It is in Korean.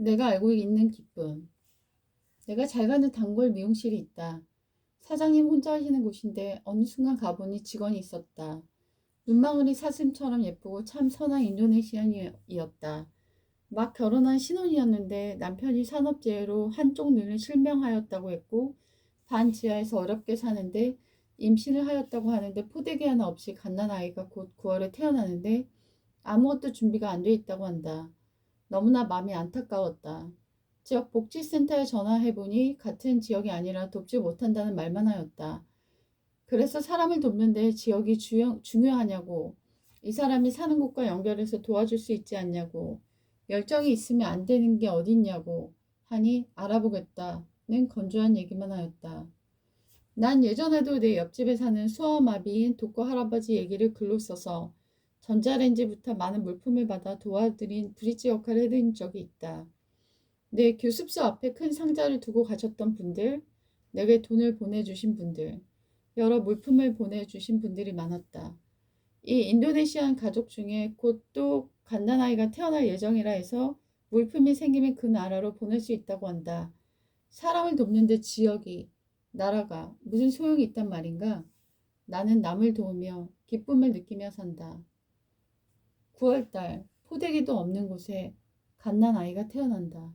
내가 알고 있는 기쁨. 내가 잘 가는 단골 미용실이 있다. 사장님 혼자 하시는 곳인데 어느 순간 가보니 직원이 있었다. 눈망울이 사슴처럼 예쁘고 참 선한 인도네시안이었다. 막 결혼한 신혼이었는데 남편이 산업재해로 한쪽 눈을 실명하였다고 했고 반 지하에서 어렵게 사는데 임신을 하였다고 하는데 포대기 하나 없이 갓난 아이가 곧 9월에 태어나는데 아무것도 준비가 안 돼 있다고 한다. 너무나 마음이 안타까웠다. 지역 복지센터에 전화해보니 같은 지역이 아니라 돕지 못한다는 말만 하였다. 그래서 사람을 돕는데 지역이 주요, 중요하냐고, 이 사람이 사는 곳과 연결해서 도와줄 수 있지 않냐고, 열정이 있으면 안 되는 게 어딨냐고 하니 알아보겠다는 건조한 얘기만 하였다. 난 예전에도 내 옆집에 사는 수어마비인 독거 할아버지 얘기를 글로 써서 전자레인지부터 많은 물품을 받아 도와드린 브릿지 역할을 해드린 적이 있다. 내 교습소 앞에 큰 상자를 두고 가셨던 분들, 내게 돈을 보내주신 분들, 여러 물품을 보내주신 분들이 많았다. 이 인도네시안 가족 중에 곧 또 갓난아이가 태어날 예정이라 해서 물품이 생기면 그 나라로 보낼 수 있다고 한다. 사람을 돕는데 지역이, 나라가 무슨 소용이 있단 말인가? 나는 남을 도우며 기쁨을 느끼며 산다. 9월달 포대기도 없는 곳에 갓난 아이가 태어난다.